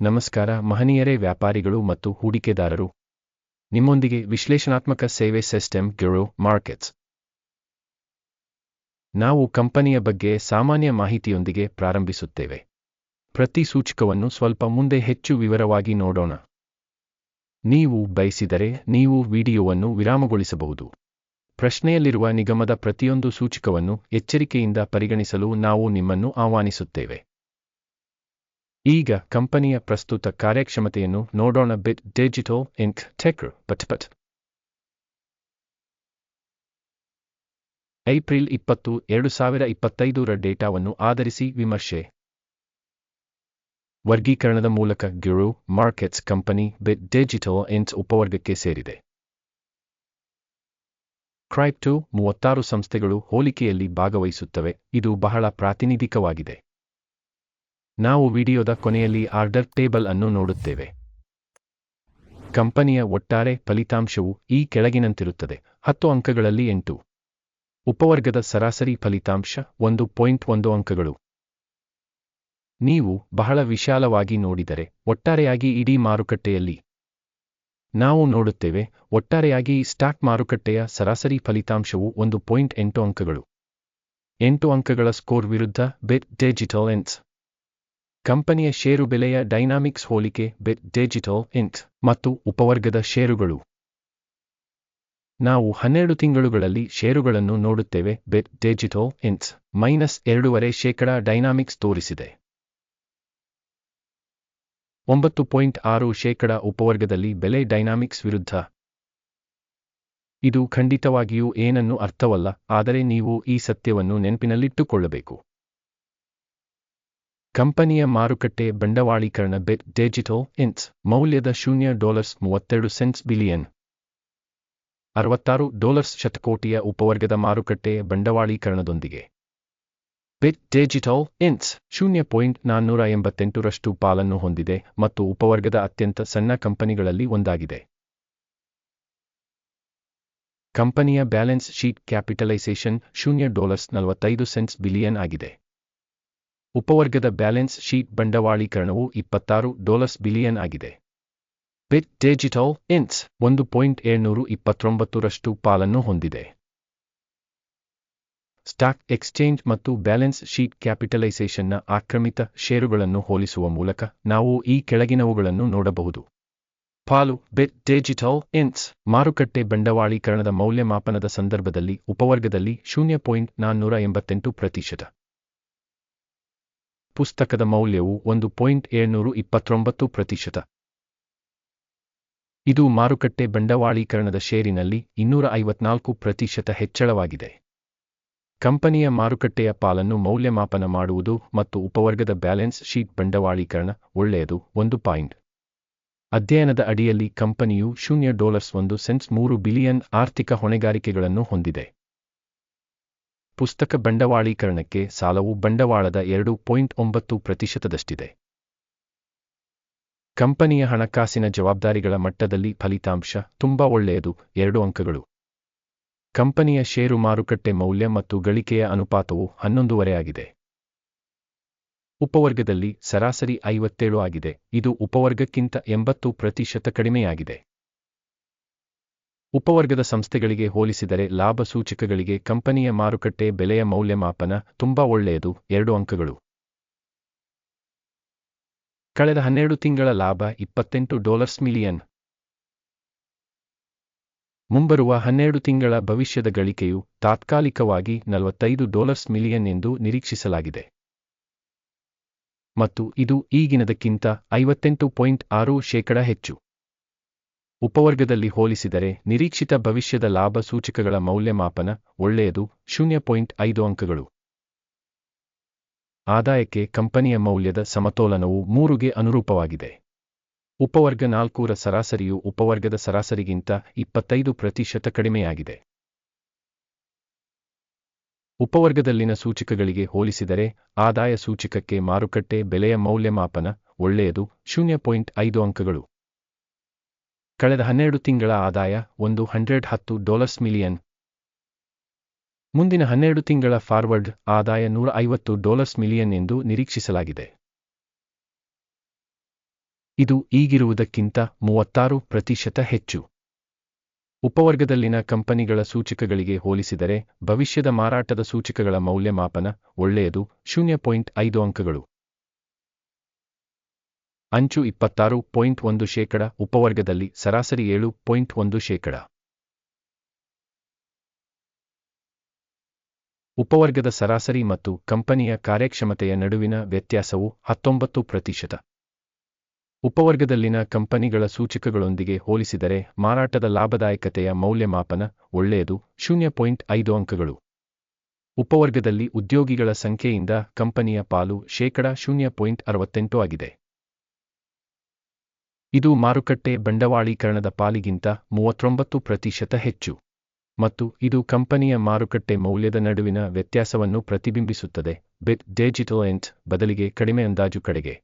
ನಮಸ್ಕಾರ ಮಹನೀಯರೇ ವ್ಯಾಪಾರಿಗಳು ಮತ್ತು ಹೂಡಿಕೆದಾರರು. ನಿಮ್ಮೊಂದಿಗೆ ವಿಶ್ಲೇಷಣಾತ್ಮಕ ಸೇವೆ ಸಿಸ್ಟಮ್ ಗಿರೋ ಮಾರ್ಕೆಟ್ಸ್. ನಾವು ಕಂಪನಿಯ ಬಗ್ಗೆ ಸಾಮಾನ್ಯ ಮಾಹಿತಿಯೊಂದಿಗೆ ಪ್ರಾರಂಭಿಸುತ್ತೇವೆ. ಪ್ರತಿ ಸೂಚಕವನ್ನು ಸ್ವಲ್ಪ ಮುಂದೆ ಹೆಚ್ಚು ವಿವರವಾಗಿ ನೋಡೋಣ. ನೀವು ಬಯಸಿದರೆ ನೀವು ವಿಡಿಯೋವನ್ನು ವಿರಾಮಗೊಳಿಸಬಹುದು. ಪ್ರಶ್ನೆಯಲ್ಲಿರುವ ನಿಗಮದ ಪ್ರತಿಯೊಂದು ಸೂಚಕವನ್ನು ಎಚ್ಚರಿಕೆಯಿಂದ ಪರಿಗಣಿಸಲು ನಾವು ನಿಮ್ಮನ್ನು ಆಹ್ವಾನಿಸುತ್ತೇವೆ. ಈಗ ಕಂಪನಿಯ ಪ್ರಸ್ತುತ ಕಾರ್ಯಕ್ಷಮತೆಯನ್ನು ನೋಡೋಣ. ಬಿಟ್ ಡಿಜಿಟಲ್ ಇಂಕ್ ಟೆಕ್ ಪಟ್ಪಟ್ ಪಟ್. ಏಪ್ರಿಲ್ ಇಪ್ಪತ್ತು, ಎರಡು ಸಾವಿರ ಇಪ್ಪತ್ತೈದರ ಡೇಟಾವನ್ನು ಆಧರಿಸಿ ವಿಮರ್ಶೆ. ವರ್ಗೀಕರಣದ ಮೂಲಕ ಗಿರು ಮಾರ್ಕೆಟ್ಸ್ ಕಂಪನಿ ಬಿಟ್ ಡಿಜಿಟಲ್ ಇಂಟ್ಸ್ ಉಪವರ್ಗಕ್ಕೆ ಸೇರಿದೆ. ಕ್ರೈಪ್ಟೋ, ಮೂವತ್ತಾರು ಸಂಸ್ಥೆಗಳು ಹೋಲಿಕೆಯಲ್ಲಿ ಭಾಗವಹಿಸುತ್ತವೆ. ಇದು ಬಹಳ ಪ್ರಾತಿನಿಧಿಕವಾಗಿದೆ. ನಾವು ವಿಡಿಯೋದ ಕೊನೆಯಲ್ಲಿ ಆರ್ಡರ್ ಟೇಬಲ್ ಅನ್ನು ನೋಡುತ್ತೇವೆ. ಕಂಪನಿಯ ಒಟ್ಟಾರೆ ಫಲಿತಾಂಶವು ಈ ಕೆಳಗಿನಂತಿರುತ್ತದೆ. ಹತ್ತು ಅಂಕಗಳಲ್ಲಿ ಎಂಟು. ಉಪವರ್ಗದ ಸರಾಸರಿ ಫಲಿತಾಂಶ ಒಂದು ಪಾಯಿಂಟ್ ಒಂದು ಅಂಕಗಳು. ನೀವು ಬಹಳ ವಿಶಾಲವಾಗಿ ನೋಡಿದರೆ ಒಟ್ಟಾರೆಯಾಗಿ ಇಡೀ ಮಾರುಕಟ್ಟೆಯಲ್ಲಿ. ನಾವು ನೋಡುತ್ತೇವೆ, ಒಟ್ಟಾರೆಯಾಗಿ ಸ್ಟಾಕ್ ಮಾರುಕಟ್ಟೆಯ ಸರಾಸರಿ ಫಲಿತಾಂಶವು ಒಂದು ಪಾಯಿಂಟ್ ಎಂಟು ಅಂಕಗಳು. ಎಂಟು ಅಂಕಗಳ ಸ್ಕೋರ್ ವಿರುದ್ಧ ಬೆಟ್ ಡಿಜಿಟಲ್ ಎನ್ಸ್ ಕಂಪನಿಯ ಷೇರು ಬೆಲೆಯ ಡೈನಾಮಿಕ್ಸ್ ಹೋಲಿಕೆ ಬಿಟ್ ಡಿಜಿಟಲ್ ಇಂಟ್ ಮತ್ತು ಉಪವರ್ಗದ ಷೇರುಗಳು. ನಾವು ಹನ್ನೆರಡು ತಿಂಗಳುಗಳಲ್ಲಿ ಷೇರುಗಳನ್ನು ನೋಡುತ್ತೇವೆ, ಬೆಟ್ ಡಿಜಿಟಲ್ ಇಂಟ್ಸ್ ಮೈನಸ್ ಎರಡೂವರೆ ಶೇಕಡ ಡೈನಾಮಿಕ್ಸ್ ತೋರಿಸಿದೆ. ಒಂಬತ್ತು ಪಾಯಿಂಟ್ ಆರು ಶೇಕಡ ಉಪವರ್ಗದಲ್ಲಿ ಬೆಲೆ ಡೈನಾಮಿಕ್ಸ್ ವಿರುದ್ಧ. ಇದು ಖಂಡಿತವಾಗಿಯೂ ಏನನ್ನು ಅರ್ಥವಲ್ಲ, ಆದರೆ ನೀವು ಈ ಸತ್ಯವನ್ನು ನೆನಪಿನಲ್ಲಿಟ್ಟುಕೊಳ್ಳಬೇಕು. ಕಂಪನಿಯ ಮಾರುಕಟ್ಟೆ ಬಂಡವಾಳೀಕರಣ ಬೆಟ್ ಡಿಜಿಟಲ್ ಇನ್ಸ್ ಮೌಲ್ಯದ ಶೂನ್ಯ ಡಾಲರ್ಸ್ ಮೂವತ್ತೆರಡು ಸೆಂಟ್ಸ್ ಬಿಲಿಯನ್. ಅರವತ್ತಾರು ಡಾಲರ್ಸ್ ಶತಕೋಟಿಯ ಉಪವರ್ಗದ ಮಾರುಕಟ್ಟೆ ಬಂಡವಾಳೀಕರಣದೊಂದಿಗೆ. ಬಿಟ್ ಡಿಜಿಟಲ್ ಇನ್ಸ್ ಶೂನ್ಯ ಪಾಯಿಂಟ್ ನಾನ್ನೂರ ಎಂಬತ್ತೆಂಟರಷ್ಟು ಪಾಲನ್ನು ಹೊಂದಿದೆ ಮತ್ತು ಉಪವರ್ಗದ ಅತ್ಯಂತ ಸಣ್ಣ ಕಂಪನಿಗಳಲ್ಲಿ ಒಂದಾಗಿದೆ. ಕಂಪನಿಯ ಬ್ಯಾಲೆನ್ಸ್ ಶೀಟ್ ಕ್ಯಾಪಿಟಲೈಸೇಷನ್ ಶೂನ್ಯ ಡಾಲರ್ಸ್ ನಲವತ್ತೈದು ಸೆಂಟ್ಸ್ ಬಿಲಿಯನ್ ಆಗಿದೆ. ಉಪವರ್ಗದ ಬ್ಯಾಲೆನ್ಸ್ ಶೀಟ್ ಬಂಡವಾಳೀಕರಣವು ಇಪ್ಪತ್ತಾರು ಡಾಲರ್ಸ್ ಬಿಲಿಯನ್ ಆಗಿದೆ. ಬಿಟ್ ಡಿಜಿಟಲ್ ಇನ್ಸ್ ಒಂದು ಪಾಯಿಂಟ್ ಏಳ್ನೂರು ಇಪ್ಪತ್ತೊಂಬತ್ತರಷ್ಟು ಪಾಲನ್ನು ಹೊಂದಿದೆ. ಸ್ಟಾಕ್ ಎಕ್ಸ್ಚೇಂಜ್ ಮತ್ತು ಬ್ಯಾಲೆನ್ಸ್ ಶೀಟ್ ಕ್ಯಾಪಿಟಲೈಸೇಷನ್ನ ಆಕ್ರಮಿತ ಷೇರುಗಳನ್ನು ಹೋಲಿಸುವ ಮೂಲಕ ನಾವು ಈ ಕೆಳಗಿನವುಗಳನ್ನು ನೋಡಬಹುದು. ಪಾಲು ಬಿಟ್ ಡಿಜಿಟಲ್ ಇನ್ಸ್ ಮಾರುಕಟ್ಟೆ ಬಂಡವಾಳೀಕರಣದ ಮೌಲ್ಯಮಾಪನದ ಸಂದರ್ಭದಲ್ಲಿ ಉಪವರ್ಗದಲ್ಲಿ ಶೂನ್ಯ ಪಾಯಿಂಟ್ ನಾನ್ನೂರ ಎಂಬತ್ತೆಂಟು ಪ್ರತಿಶತ. ಪುಸ್ತಕದ ಮೌಲ್ಯವು ಒಂದು ಪಾಯಿಂಟ್ ಏಳ್ನೂರು ಇಪ್ಪತ್ತೊಂಬತ್ತು ಪ್ರತಿಶತ. ಇದು ಮಾರುಕಟ್ಟೆ ಬಂಡವಾಳೀಕರಣದ ಷೇರಿನಲ್ಲಿ ಇನ್ನೂರ ಐವತ್ನಾಲ್ಕು ಪ್ರತಿಶತ ಹೆಚ್ಚಳವಾಗಿದೆ. ಕಂಪನಿಯ ಮಾರುಕಟ್ಟೆಯ ಪಾಲನ್ನು ಮೌಲ್ಯಮಾಪನ ಮಾಡುವುದು ಮತ್ತು ಉಪವರ್ಗದ ಬ್ಯಾಲೆನ್ಸ್ ಶೀಟ್ ಬಂಡವಾಳೀಕರಣ ಒಳ್ಳೆಯದು ಒಂದು ಪಾಯಿಂಟ್. ಅಧ್ಯಯನದ ಅಡಿಯಲ್ಲಿ ಕಂಪನಿಯು ಶೂನ್ಯ ಡಾಲರ್ಸ್ ಒಂದು ಸೆನ್ಸ್ ಮೂರು ಬಿಲಿಯನ್ ಆರ್ಥಿಕ ಹೊಣೆಗಾರಿಕೆಗಳನ್ನು ಹೊಂದಿದೆ. ಪುಸ್ತಕ ಬಂಡವಾಳೀಕರಣಕ್ಕೆ ಸಾಲವು ಬಂಡವಾಳದ ಎರಡು ಪಾಯಿಂಟ್ ಒಂಬತ್ತು ಪ್ರತಿಶತದಷ್ಟಿದೆ. ಕಂಪನಿಯ ಹಣಕಾಸಿನ ಜವಾಬ್ದಾರಿಗಳ ಮಟ್ಟದಲ್ಲಿ ಫಲಿತಾಂಶ ತುಂಬಾ ಒಳ್ಳೆಯದು, ಎರಡು ಅಂಕಗಳು. ಕಂಪನಿಯ ಷೇರು ಮಾರುಕಟ್ಟೆ ಮೌಲ್ಯ ಮತ್ತು ಗಳಿಕೆಯ ಅನುಪಾತವು ಹನ್ನೊಂದೂವರೆ ಆಗಿದೆ. ಉಪವರ್ಗದಲ್ಲಿ ಸರಾಸರಿ ಐವತ್ತೇಳು ಆಗಿದೆ, ಇದು ಉಪವರ್ಗಕ್ಕಿಂತ ಎಂಬತ್ತು ಪ್ರತಿಶತ ಕಡಿಮೆಯಾಗಿದೆ. ಉಪವರ್ಗದ ಸಂಸ್ಥೆಗಳಿಗೆ ಹೋಲಿಸಿದರೆ ಲಾಭ ಸೂಚಕಗಳಿಗೆ ಕಂಪನಿಯ ಮಾರುಕಟ್ಟೆ ಬೆಲೆಯ ಮೌಲ್ಯಮಾಪನ ತುಂಬಾ ಒಳ್ಳೆಯದು. ಎರಡು ಅಂಕಗಳು. ಕಳೆದ ಹನ್ನೆರಡು ತಿಂಗಳ ಲಾಭ ಇಪ್ಪತ್ತೆಂಟು ಡಾಲರ್ಸ್ ಮಿಲಿಯನ್. ಮುಂಬರುವ ಹನ್ನೆರಡು ತಿಂಗಳ ಭವಿಷ್ಯದ ಗಳಿಕೆಯು ತಾತ್ಕಾಲಿಕವಾಗಿ ನಲವತ್ತೈದು ಡಾಲರ್ಸ್ ಮಿಲಿಯನ್ ಎಂದು ನಿರೀಕ್ಷಿಸಲಾಗಿದೆ. ಮತ್ತು ಇದು ಈಗಿನದಕ್ಕಿಂತ ಐವತ್ತೆಂಟು ಪಾಯಿಂಟ್ ಆರು ಶೇಕಡ ಹೆಚ್ಚು. ಉಪವರ್ಗದಲ್ಲಿ ಹೋಲಿಸಿದರೆ ನಿರೀಕ್ಷಿತ ಭವಿಷ್ಯದ ಲಾಭ ಸೂಚಕಗಳ ಮೌಲ್ಯಮಾಪನ ಒಳ್ಳೆಯದು, ಶೂನ್ಯ ಪಾಯಿಂಟ್ ಐದು ಅಂಕಗಳು. ಆದಾಯಕ್ಕೆ ಕಂಪನಿಯ ಮೌಲ್ಯದ ಸಮತೋಲನವು ಮೂರುಗೆ ಅನುರೂಪವಾಗಿದೆ. ಉಪವರ್ಗ ನಾಲ್ಕೂರ ಸರಾಸರಿಯು ಉಪವರ್ಗದ ಸರಾಸರಿಗಿಂತ ಇಪ್ಪತ್ತೈದು ಪ್ರತಿಶತ ಕಡಿಮೆಯಾಗಿದೆ. ಉಪವರ್ಗದಲ್ಲಿನ ಸೂಚಕಗಳಿಗೆ ಹೋಲಿಸಿದರೆ ಆದಾಯ ಸೂಚಕಕ್ಕೆ ಮಾರುಕಟ್ಟೆ ಬೆಲೆಯ ಮೌಲ್ಯಮಾಪನ ಒಳ್ಳೆಯದು, ಶೂನ್ಯ ಪಾಯಿಂಟ್ ಅಂಕಗಳು. ಕಳೆದ ಹನ್ನೆರಡು ತಿಂಗಳ ಆದಾಯ ಒಂದು ಹಂಡ್ರೆಡ್ ಹತ್ತು ಡಾಲರ್ಸ್ ಮಿಲಿಯನ್. ಮುಂದಿನ ಹನ್ನೆರಡು ತಿಂಗಳ ಫಾರ್ವರ್ಡ್ ಆದಾಯ ನೂರ ಐವತ್ತು ಡಾಲರ್ಸ್ ಮಿಲಿಯನ್ ಎಂದು ನಿರೀಕ್ಷಿಸಲಾಗಿದೆ. ಇದು ಈಗಿರುವುದಕ್ಕಿಂತ ಮೂವತ್ತಾರು ಪ್ರತಿಶತ ಹೆಚ್ಚು. ಉಪವರ್ಗದಲ್ಲಿನ ಕಂಪನಿಗಳ ಸೂಚಕಗಳಿಗೆ ಹೋಲಿಸಿದರೆ ಭವಿಷ್ಯದ ಮಾರಾಟದ ಸೂಚಕಗಳ ಮೌಲ್ಯಮಾಪನ ಒಳ್ಳೆಯದು, ಶೂನ್ಯ ಪಾಯಿಂಟ್ ಐದು ಅಂಕಗಳು. ಅಂಚು ಇಪ್ಪತ್ತಾರು ಪಾಯಿಂಟ್ ಒಂದು ಶೇಕಡ, ಉಪವರ್ಗದಲ್ಲಿ ಸರಾಸರಿ ಏಳು ಪಾಯಿಂಟ್ ಒಂದು ಶೇಕಡ. ಉಪವರ್ಗದ ಸರಾಸರಿ ಮತ್ತು ಕಂಪನಿಯ ಕಾರ್ಯಕ್ಷಮತೆಯ ನಡುವಿನ ವ್ಯತ್ಯಾಸವು ಹತ್ತೊಂಬತ್ತು ಪ್ರತಿಶತ. ಉಪವರ್ಗದಲ್ಲಿನ ಕಂಪನಿಗಳ ಸೂಚಕಗಳೊಂದಿಗೆ ಹೋಲಿಸಿದರೆ ಮಾರಾಟದ ಲಾಭದಾಯಕತೆಯ ಮೌಲ್ಯಮಾಪನ ಒಳ್ಳೆಯದು, ಶೂನ್ಯ ಪಾಯಿಂಟ್ ಐದು ಅಂಕಗಳು. ಉಪವರ್ಗದಲ್ಲಿ ಉದ್ಯೋಗಿಗಳ ಸಂಖ್ಯೆಯಿಂದ ಕಂಪನಿಯ ಪಾಲು ಶೇಕಡ ಶೂನ್ಯ ಅರವತ್ತೆಂಟು ಆಗಿದೆ. ಇದು ಮಾರುಕಟ್ಟೆ ಬಂಡವಾಳೀಕರಣದ ಪಾಲಿಗಿಂತ ಮೂವತ್ತೊಂಬತ್ತು ಪ್ರತಿಶತ ಹೆಚ್ಚು. ಮತ್ತು ಇದು ಕಂಪನಿಯ ಮಾರುಕಟ್ಟೆ ಮೌಲ್ಯದ ನಡುವಿನ ವ್ಯತ್ಯಾಸವನ್ನು ಪ್ರತಿಬಿಂಬಿಸುತ್ತದೆ. ಬಿತ್ ಡಿಜಿಟಲ್ ಎಂಟ್ ಬದಲಿಗೆ ಕಡಿಮೆ ಅಂದಾಜು ಕಡೆಗೆ.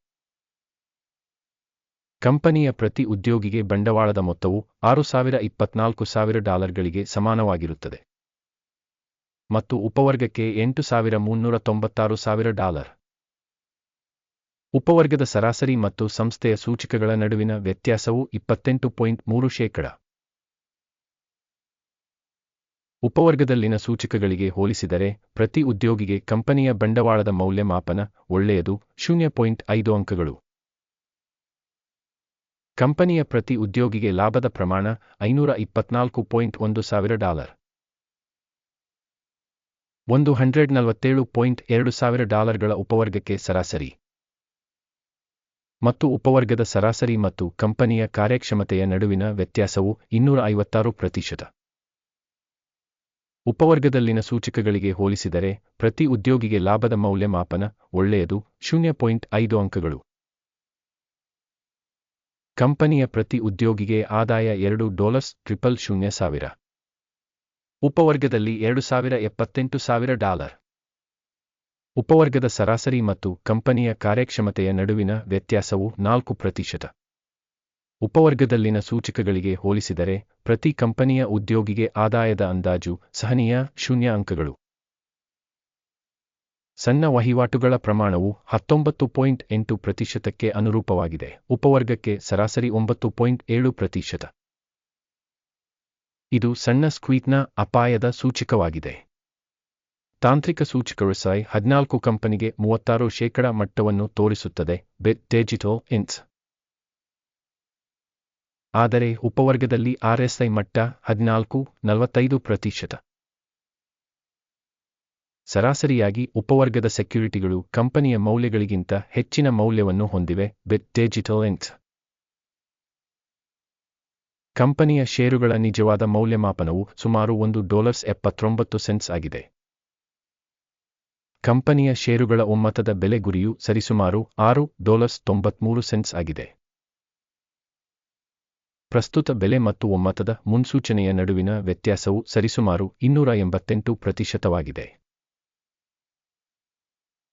ಕಂಪನಿಯ ಪ್ರತಿ ಉದ್ಯೋಗಿಗೆ ಬಂಡವಾಳದ ಮೊತ್ತವು ಆರು ಸಾವಿರ ಇಪ್ಪತ್ನಾಲ್ಕು ಸಾವಿರ ಡಾಲರ್ಗಳಿಗೆ ಸಮಾನವಾಗಿರುತ್ತದೆ. ಮತ್ತು ಉಪವರ್ಗಕ್ಕೆ ಎಂಟು ಸಾವಿರ ಮುನ್ನೂರ ತೊಂಬತ್ತಾರು ಸಾವಿರ ಡಾಲರ್. ಉಪವರ್ಗದ ಸರಾಸರಿ ಮತ್ತು ಸಂಸ್ಥೆಯ ಸೂಚಕಗಳ ನಡುವಿನ ವ್ಯತ್ಯಾಸವು ಇಪ್ಪತ್ತೆಂಟು ಪಾಯಿಂಟ್ ಮೂರು ಶೇಕಡ. ಉಪವರ್ಗದಲ್ಲಿನ ಸೂಚಕಗಳಿಗೆ ಹೋಲಿಸಿದರೆ, ಪ್ರತಿ ಉದ್ಯೋಗಿಗೆ ಕಂಪನಿಯ ಬಂಡವಾಳದ ಮೌಲ್ಯಮಾಪನ ಒಳ್ಳೆಯದು, ಶೂನ್ಯ ಪಾಯಿಂಟ್ ಐದು ಅಂಕಗಳು. ಕಂಪನಿಯ ಪ್ರತಿ ಉದ್ಯೋಗಿಗೆ ಲಾಭದ ಪ್ರಮಾಣ ಐನೂರ ಇಪ್ಪತ್ನಾಲ್ಕು ಪಾಯಿಂಟ್ ಒಂದು ಸಾವಿರ ಡಾಲರ್. ಒಂದು ಹಂಡ್ರೆಡ್ ನಲವತ್ತೇಳು ಪಾಯಿಂಟ್ ಎರಡು ಸಾವಿರ ಡಾಲರ್ಗಳ ಉಪವರ್ಗಕ್ಕೆ ಸರಾಸರಿ. ಮತ್ತು ಉಪವರ್ಗದ ಸರಾಸರಿ ಮತ್ತು ಕಂಪನಿಯ ಕಾರ್ಯಕ್ಷಮತೆಯ ನಡುವಿನ ವ್ಯತ್ಯಾಸವು ಇನ್ನೂರ ಐವತ್ತಾರು ಪ್ರತಿಶತ. ಉಪವರ್ಗದಲ್ಲಿನ ಸೂಚಕಗಳಿಗೆ ಹೋಲಿಸಿದರೆ ಪ್ರತಿ ಉದ್ಯೋಗಿಗೆ ಲಾಭದ ಮೌಲ್ಯಮಾಪನ ಒಳ್ಳೆಯದು, ಶೂನ್ಯ ಪಾಯಿಂಟ್ ಐದು ಅಂಕಗಳು. ಕಂಪನಿಯ ಪ್ರತಿ ಉದ್ಯೋಗಿಗೆ ಆದಾಯ ಎರಡು ಡಾಲರ್ಸ್ ಟ್ರಿಪಲ್ ಶೂನ್ಯ ಸಾವಿರ. ಉಪವರ್ಗದಲ್ಲಿ ಎರಡು ಸಾವಿರ ಎಪ್ಪತ್ತೆಂಟು ಸಾವಿರ ಡಾಲರ್. ಉಪವರ್ಗದ ಸರಾಸರಿ ಮತ್ತು ಕಂಪನಿಯ ಕಾರ್ಯಕ್ಷಮತೆಯ ನಡುವಿನ ವ್ಯತ್ಯಾಸವು ನಾಲ್ಕು ಪ್ರತಿಶತ. ಉಪವರ್ಗದಲ್ಲಿನ ಸೂಚಕಗಳಿಗೆ ಹೋಲಿಸಿದರೆ, ಪ್ರತಿ ಕಂಪನಿಯ ಉದ್ಯೋಗಿಗೆ ಆದಾಯದ ಅಂದಾಜು ಸಹನೀಯ ಶೂನ್ಯ ಅಂಕಗಳು ಸಣ್ಣ ವಹಿವಾಟುಗಳ ಪ್ರಮಾಣವು ಹತ್ತೊಂಬತ್ತು ಪಾಯಿಂಟ್ ಎಂಟು ಪ್ರತಿಶತಕ್ಕೆ ಅನುರೂಪವಾಗಿದೆ. ಉಪವರ್ಗಕ್ಕೆ ಸರಾಸರಿ ಒಂಬತ್ತು ಪಾಯಿಂಟ್ ಏಳು ಪ್ರತಿಶತ. ಇದು ಸಣ್ಣ ಸ್ಕ್ವೀಟ್ನ ಅಪಾಯದ ಸೂಚಕವಾಗಿದೆ. ತಾಂತ್ರಿಕ ಸೂಚಕಗಳು ಸೈ ಹದಿನಾಲ್ಕು ಕಂಪನಿಗೆ ಮೂವತ್ತಾರು ಶೇಕಡ ಮಟ್ಟವನ್ನು ತೋರಿಸುತ್ತದೆ ಬಿತ್ ಡಿಜಿಟಲ್ ಇನ್ಸ್. ಆದರೆ ಉಪವರ್ಗದಲ್ಲಿ ಆರ್ಎಸ್ಐ ಮಟ್ಟ ಹದಿನಾಲ್ಕು, ನಲವತ್ತೈದು ಪ್ರತಿಶತ. ಸರಾಸರಿಯಾಗಿ ಉಪವರ್ಗದ ಸೆಕ್ಯುರಿಟಿಗಳು ಕಂಪನಿಯ ಮೌಲ್ಯಗಳಿಗಿಂತ ಹೆಚ್ಚಿನ ಮೌಲ್ಯವನ್ನು ಹೊಂದಿವೆ ಬಿತ್ ಡಿಜಿಟಲ್ ಇನ್ಸ್. ಕಂಪನಿಯ ಷೇರುಗಳ ನಿಜವಾದ ಮೌಲ್ಯಮಾಪನವು ಸುಮಾರು ಒಂದು ಡಾಲರ್ಸ್ ಎಪ್ಪತ್ತೊಂಬತ್ತು ಸೆನ್ಸ್ ಆಗಿದೆ. ಕಂಪನಿಯ ಷೇರುಗಳ ಒಮ್ಮತದ ಬೆಲೆ ಗುರಿಯು ಸರಿಸುಮಾರು ಆರು ಡಾಲರ್ಸ್ ತೊಂಬತ್ಮೂರು ಸೆಂಟ್ಸ್ ಆಗಿದೆ. ಪ್ರಸ್ತುತ ಬೆಲೆ ಮತ್ತು ಒಮ್ಮತದ ಮುನ್ಸೂಚನೆಯ ನಡುವಿನ ವ್ಯತ್ಯಾಸವು ಸರಿಸುಮಾರು ಇನ್ನೂರ ಎಂಬತ್ತೆಂಟು ಪ್ರತಿಶತವಾಗಿದೆ.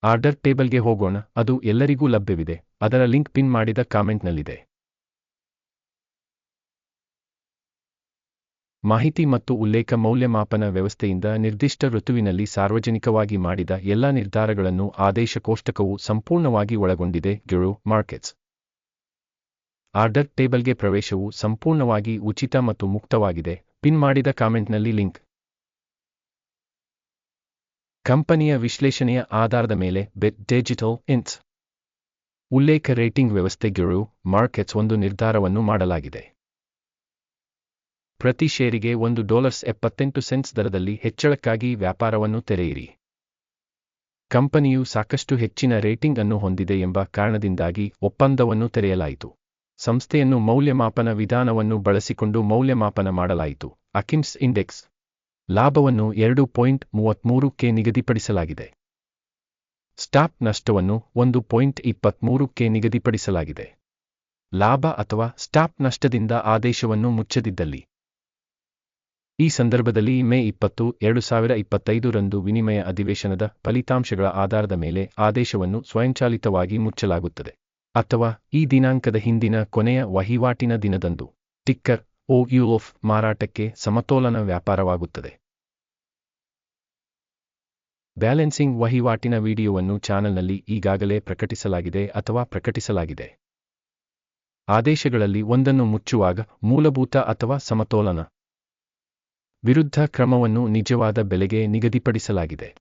ಆರ್ಡರ್ ಟೇಬಲ್ಗೆ ಹೋಗೋಣ, ಅದು ಎಲ್ಲರಿಗೂ ಲಭ್ಯವಿದೆ, ಅದರ ಲಿಂಕ್ ಪಿನ್ ಮಾಡಿದ ಕಾಮೆಂಟ್ನಲ್ಲಿದೆ. ಮಾಹಿತಿ ಮತ್ತು ಉಲ್ಲೇಖ ಮೌಲ್ಯಮಾಪನ ವ್ಯವಸ್ಥೆಯಿಂದ ನಿರ್ದಿಷ್ಟ ಋತುವಿನಲ್ಲಿ ಸಾರ್ವಜನಿಕವಾಗಿ ಮಾಡಿದ ಎಲ್ಲ ನಿರ್ಧಾರಗಳನ್ನು ಆದೇಶ ಕೋಷ್ಟಕವು ಸಂಪೂರ್ಣವಾಗಿ ಒಳಗೊಂಡಿದೆ, ಗಿರು, ಮಾರ್ಕೆಟ್ಸ್. ಆರ್ಡರ್ ಟೇಬಲ್ಗೆ ಪ್ರವೇಶವು ಸಂಪೂರ್ಣವಾಗಿ ಉಚಿತ ಮತ್ತು ಮುಕ್ತವಾಗಿದೆ, ಪಿನ್ ಮಾಡಿದ ಕಾಮೆಂಟ್ನಲ್ಲಿ ಲಿಂಕ್. ಕಂಪನಿಯ ವಿಶ್ಲೇಷಣೆಯ ಆಧಾರದ ಮೇಲೆ ಬೆಟ್ ಡಿಜಿಟಲ್ ಇನ್ಸ್ ಉಲ್ಲೇಖ ರೇಟಿಂಗ್ ವ್ಯವಸ್ಥೆ, ಗಿರು, ಮಾರ್ಕೆಟ್ಸ್ ಒಂದು ನಿರ್ಧಾರವನ್ನು ಮಾಡಲಾಗಿದೆ. ಪ್ರತಿ ಷೇರಿಗೆ ಒಂದು ಡಾಲರ್ಸ್ ಎಪ್ಪತ್ತೆಂಟು ಸೆಂಟ್ಸ್ ದರದಲ್ಲಿ ಹೆಚ್ಚಳಕ್ಕಾಗಿ ವ್ಯಾಪಾರವನ್ನು ತೆರೆಯಿರಿ. ಕಂಪನಿಯು ಸಾಕಷ್ಟು ಹೆಚ್ಚಿನ ರೇಟಿಂಗ್ ಅನ್ನು ಹೊಂದಿದೆ ಎಂಬ ಕಾರಣದಿಂದಾಗಿ ಒಪ್ಪಂದವನ್ನು ತೆರೆಯಲಾಯಿತು. ಸಂಸ್ಥೆಯನ್ನು ಮೌಲ್ಯಮಾಪನ ವಿಧಾನವನ್ನು ಬಳಸಿಕೊಂಡು ಮೌಲ್ಯಮಾಪನ ಮಾಡಲಾಯಿತು. ಅಕಿಮ್ಸ್ ಇಂಡೆಕ್ಸ್ ಲಾಭವನ್ನು ಎರಡು ಪಾಯಿಂಟ್ ಮೂವತ್ಮೂರು ಕೆ ನಿಗದಿಪಡಿಸಲಾಗಿದೆ. ಸ್ಟಾಪ್ ನಷ್ಟವನ್ನು ಒಂದು ಪಾಯಿಂಟ್ ಇಪ್ಪತ್ಮೂರು ಕೆ ನಿಗದಿಪಡಿಸಲಾಗಿದೆ. ಲಾಭ ಅಥವಾ ಸ್ಟಾಪ್ ನಷ್ಟದಿಂದ ಆದೇಶವನ್ನು ಮುಚ್ಚದಿದ್ದಲ್ಲಿ ಈ ಸಂದರ್ಭದಲ್ಲಿ ಮೇ ಇಪ್ಪತ್ತು, ಎರಡು ಸಾವಿರ ಇಪ್ಪತ್ತೈದರಂದು ವಿನಿಮಯ ಅಧಿವೇಶನದ ಫಲಿತಾಂಶಗಳ ಆಧಾರದ ಮೇಲೆ ಆದೇಶವನ್ನು ಸ್ವಯಂಚಾಲಿತವಾಗಿ ಮುಚ್ಚಲಾಗುತ್ತದೆ. ಅಥವಾ ಈ ದಿನಾಂಕದ ಹಿಂದಿನ ಕೊನೆಯ ವಹಿವಾಟಿನ ದಿನದಂದು. ಟಿಕ್ಕರ್, ಓ ಮಾರಾಟಕ್ಕೆ ಸಮತೋಲನ ವ್ಯಾಪಾರವಾಗುತ್ತದೆ. ಬ್ಯಾಲೆನ್ಸಿಂಗ್ ವಹಿವಾಟಿನ ವಿಡಿಯೋವನ್ನು ಚಾನೆಲ್ನಲ್ಲಿ ಈಗಾಗಲೇ ಪ್ರಕಟಿಸಲಾಗಿದೆ ಅಥವಾ ಪ್ರಕಟಿಸಲಾಗಿದೆ. ಆದೇಶಗಳಲ್ಲಿ ಒಂದನ್ನು ಮುಚ್ಚುವಾಗ ಮೂಲಭೂತ ಅಥವಾ ಸಮತೋಲನ. ವಿರುದ್ಧ ಕ್ರಮವನ್ನು ನಿಜವಾದ ಬೆಲೆಗೆ ನಿಗದಿಪಡಿಸಲಾಗಿದೆ.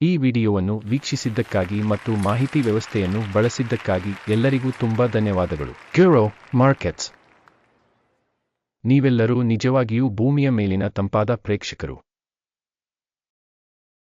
ಈ ವಿಡಿಯೋವನ್ನು ವೀಕ್ಷಿಸಿದ್ದಕ್ಕಾಗಿ ಮತ್ತು ಮಾಹಿತಿ ವ್ಯವಸ್ಥೆಯನ್ನು ಬಳಸಿದ್ದಕ್ಕಾಗಿ ಎಲ್ಲರಿಗೂ ತುಂಬಾ ಧನ್ಯವಾದಗಳು. ಕ್ಯೂರೋ ಮಾರ್ಕೆಟ್ಸ್ ನೀವೆಲ್ಲರೂ ನಿಜವಾಗಿಯೂ ಭೂಮಿಯ ಮೇಲಿನ ತಂಪಾದ ಪ್ರೇಕ್ಷಕರು.